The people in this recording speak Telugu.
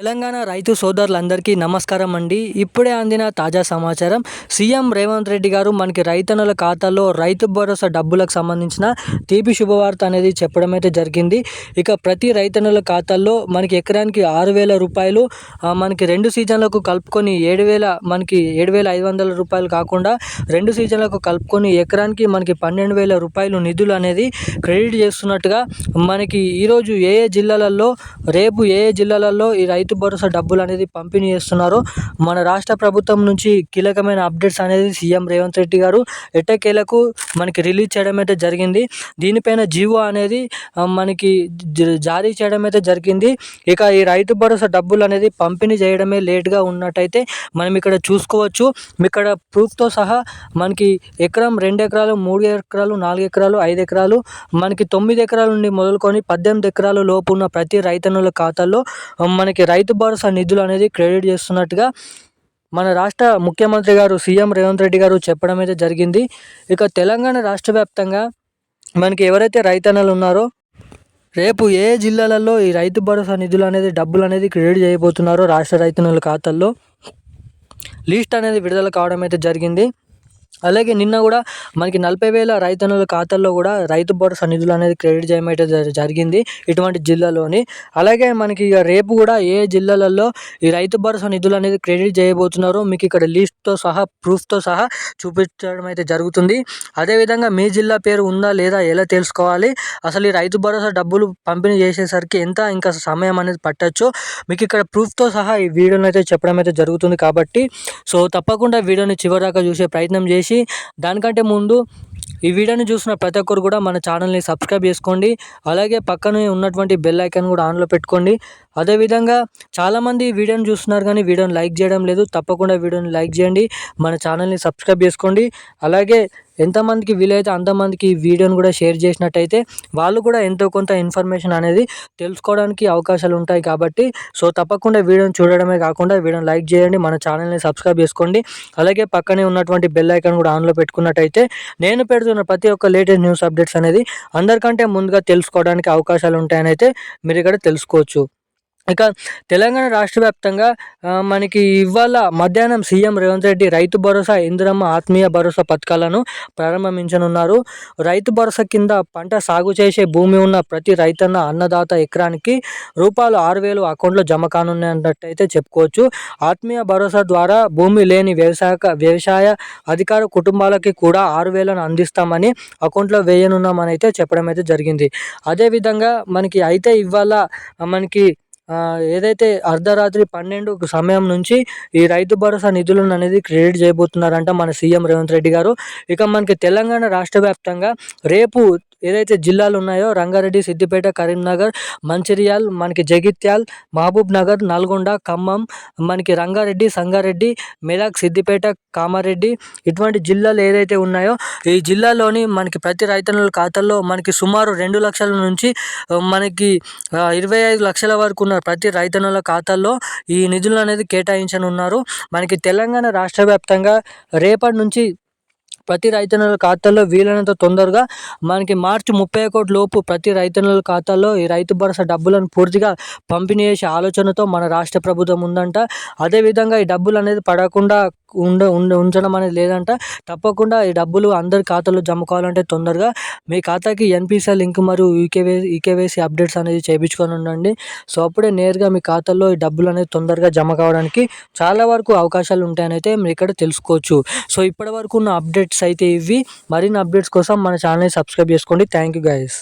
తెలంగాణ రైతు సోదరులందరికీ నమస్కారం అండి. ఇప్పుడే అందిన తాజా సమాచారం సీఎం రేవంత్ రెడ్డి గారు మనకి రైతన్నల ఖాతాలో రైతు భరోసా డబ్బులకు సంబంధించిన తీపి శుభవార్త అనేది చెప్పడం అయితే జరిగింది. ఇక ప్రతి రైతన్నల ఖాతాల్లో మనకి ఎకరానికి ఆరు వేల రూపాయలు మనకి రెండు సీజన్లకు కలుపుకొని ఏడు వేల మనకి ఏడు వేల ఐదు వందల రూపాయలు కాకుండా రెండు సీజన్లకు కలుపుకొని ఎకరానికి మనకి పన్నెండు వేల రూపాయలు నిధులు అనేది క్రెడిట్ చేస్తున్నట్టుగా మనకి ఈరోజు ఏ ఏ జిల్లాలలో రేపు ఏ ఏ జిల్లాలలో ఈ రైతు రైతు భరోసా డబ్బులు అనేది పంపిణీ చేస్తున్నారు. మన రాష్ట్ర ప్రభుత్వం నుంచి కీలకమైన అప్డేట్స్ అనేది సీఎం రేవంత్ రెడ్డి గారు ఎట్టకేలకు మనకి రిలీజ్ చేయడం అయితే జరిగింది. దీనిపైన జీవో అనేది మనకి జారీ చేయడం అయితే జరిగింది. ఇక ఈ రైతు భరోసా డబ్బులు అనేది పంపిణీ చేయడమే లేట్గా ఉన్నట్టయితే మనం ఇక్కడ చూసుకోవచ్చు. ఇక్కడ ప్రూఫ్తో సహా మనకి ఎకరం రెండు ఎకరాలు మూడు ఎకరాలు నాలుగు ఎకరాలు ఐదు ఎకరాలు మనకి తొమ్మిది ఎకరాల నుండి మొదలుకొని పద్దెనిమిది ఎకరాల లోపు ఉన్న ప్రతి రైతన్నుల ఖాతాల్లో మనకి రైతు భరోసా నిధులు అనేది క్రెడిట్ చేస్తున్నట్టుగా మన రాష్ట్ర ముఖ్యమంత్రి గారు సీఎం రేవంత్ రెడ్డి గారు చెప్పడం అయితే జరిగింది. ఇక తెలంగాణ రాష్ట్ర వ్యాప్తంగా మనకి ఎవరైతే రైతన్నలు ఉన్నారో రేపు ఏ జిల్లాలలో ఈ రైతు భరోసా నిధులు అనేది డబ్బులు అనేది క్రెడిట్ చేయబోతున్నారో రాష్ట్ర రైతన్నల ఖాతాల్లో లిస్ట్ అనేది విడుదల కావడం అయితే జరిగింది. అలాగే నిన్న కూడా మనకి నలభై వేల రైతన్నుల ఖాతాల్లో కూడా రైతు భరోసా నిధులు అనేది క్రెడిట్ చేయడం జరిగింది ఇటువంటి జిల్లాలోని. అలాగే మనకి ఇక రేపు కూడా ఏ జిల్లాలలో ఈ రైతు భరోసా నిధులు అనేది క్రెడిట్ చేయబోతున్నారో మీకు ఇక్కడ లిస్ట్తో సహా ప్రూఫ్తో సహా చూపించడం అయితే జరుగుతుంది. అదేవిధంగా మీ జిల్లా పేరు ఉందా లేదా ఎలా తెలుసుకోవాలి? అసలు ఈ రైతు భరోసా డబ్బులు పంపిణీ చేసేసరికి ఎంత ఇంకా సమయం అనేది పట్టచ్చు? మీకు ఇక్కడ ప్రూఫ్తో సహా ఈ వీడియోని అయితే చెప్పడం అయితే జరుగుతుంది కాబట్టి సో తప్పకుండా వీడియోని చివరిదాకా చూసే ప్రయత్నం చేసి గురించి దానికంటే ముందు ఈ వీడియోని చూసిన ప్రతి ఒక్కరు కూడా మన ఛానల్ని సబ్స్క్రైబ్ చేసుకోండి. అలాగే పక్కనే ఉన్నటువంటి బెల్ ఐకాన్ కూడా ఆన్లో పెట్టుకోండి. అదేవిధంగా చాలామంది ఈ వీడియోని చూస్తున్నారు కానీ వీడియోని లైక్ చేయడం లేదు. తప్పకుండా వీడియోని లైక్ చేయండి. మన ఛానల్ని సబ్స్క్రైబ్ చేసుకోండి. అలాగే ఎంతమందికి వీలైతే అంతమందికి ఈ వీడియోని కూడా షేర్ చేసినట్టయితే వాళ్ళు కూడా ఎంతో కొంత ఇన్ఫర్మేషన్ అనేది తెలుసుకోవడానికి అవకాశాలు ఉంటాయి కాబట్టి సో తప్పకుండా వీడియోని చూడడమే కాకుండా వీడియోని లైక్ చేయండి మన ఛానల్ని సబ్స్క్రైబ్ చేసుకోండి. అలాగే పక్కనే ఉన్నటువంటి బెల్ ఐకాన్ కూడా ఆన్లో పెట్టుకున్నట్టయితే నేను పెడుతున్న ప్రతి ఒక్క లేటెస్ట్ న్యూస్ అప్డేట్స్ అనేది అందరికంటే ముందుగా తెలుసుకోవడానికి అవకాశాలు ఉంటాయని అయితే మీరు ఇక్కడ తెలుసుకోవచ్చు. ఇక తెలంగాణ రాష్ట్ర వ్యాప్తంగా మనకి ఇవాళ మధ్యాహ్నం సీఎం రేవంత్ రెడ్డి రైతు భరోసా ఇందిరమ్మ ఆత్మీయ భరోసా పథకాలను ప్రారంభించనున్నారు. రైతు భరోసా కింద పంట సాగు చేసే భూమి ఉన్న ప్రతి రైతన్న అన్నదాత ఎకరానికి రూపాయలు ఆరు వేలు అకౌంట్లో జమ కానున్నట్టయితే చెప్పుకోవచ్చు. ఆత్మీయ భరోసా ద్వారా భూమి లేని వ్యవసాయ వ్యవసాయ అధికార కుటుంబాలకి కూడా ఆరు వేలను అందిస్తామని అకౌంట్లో వేయనున్నామని అయితే చెప్పడం అయితే జరిగింది. అదేవిధంగా మనకి అయితే ఇవాళ మనకి ఏదైతే అర్ధరాత్రి పన్నెండు సమయం నుంచి ఈ రైతు భరోసా నిధులను అనేది క్రెడిట్ చేయబోతున్నారంట మన సీఎం రేవంత్ రెడ్డి గారు. ఇక మనకి తెలంగాణ రాష్ట్ర వ్యాప్తంగా రేపు ఏదైతే జిల్లాలు ఉన్నాయో రంగారెడ్డి సిద్దిపేట కరీంనగర్ మంచిర్యాల్ మనకి జగిత్యాల్ మహబూబ్ నగర్ నల్గొండ ఖమ్మం మనకి రంగారెడ్డి సంగారెడ్డి మెదక్ సిద్దిపేట కామారెడ్డి ఇటువంటి జిల్లాలు ఏదైతే ఉన్నాయో ఈ జిల్లాలోని మనకి ప్రతి రైతన్నుల ఖాతాల్లో మనకి సుమారు రెండు లక్షల నుంచి మనకి ఇరవై ఐదు లక్షల వరకు ఉన్న ప్రతి రైతన్నుల ఖాతాల్లో ఈ నిధులు అనేది కేటాయించనున్నారు. మనకి తెలంగాణ రాష్ట్ర వ్యాప్తంగా రేపటి నుంచి ప్రతి రైతన్నుల ఖాతాల్లో వీలైనంత తొందరగా మనకి మార్చి ముప్పై ఒకటి లోపు ప్రతి రైతన్నుల ఖాతాల్లో ఈ రైతు భరోసా డబ్బులను పూర్తిగా పంపిణీ చేసే ఆలోచనతో మన రాష్ట్ర ప్రభుత్వం ఉందంట. అదేవిధంగా ఈ డబ్బులు అనేది పడకుండా ఉండ ఉండ ఉంచడం అనేది లేదంట. తప్పకుండా ఈ డబ్బులు అందరి ఖాతాలో జమ కావాలంటే తొందరగా మీ ఖాతాకి ఎన్పిసిఐ లింక్ మరియు ఈకేవే ఈకేవైసీ అప్డేట్స్ అనేది చేయించుకొని ఉండండి. సో అప్పుడే నేరుగా మీ ఖాతాలో ఈ డబ్బులు అనేది తొందరగా జమ కావడానికి చాలా వరకు అవకాశాలు ఉంటాయని అయితే మీరు ఇక్కడ తెలుసుకోవచ్చు. సో ఇప్పటి వరకు ఉన్న అప్డేట్స్ అయితే ఇవి. మరిన్ని అప్డేట్స్ కోసం మన ఛానల్ని సబ్స్క్రైబ్ చేసుకోండి. Thank you guys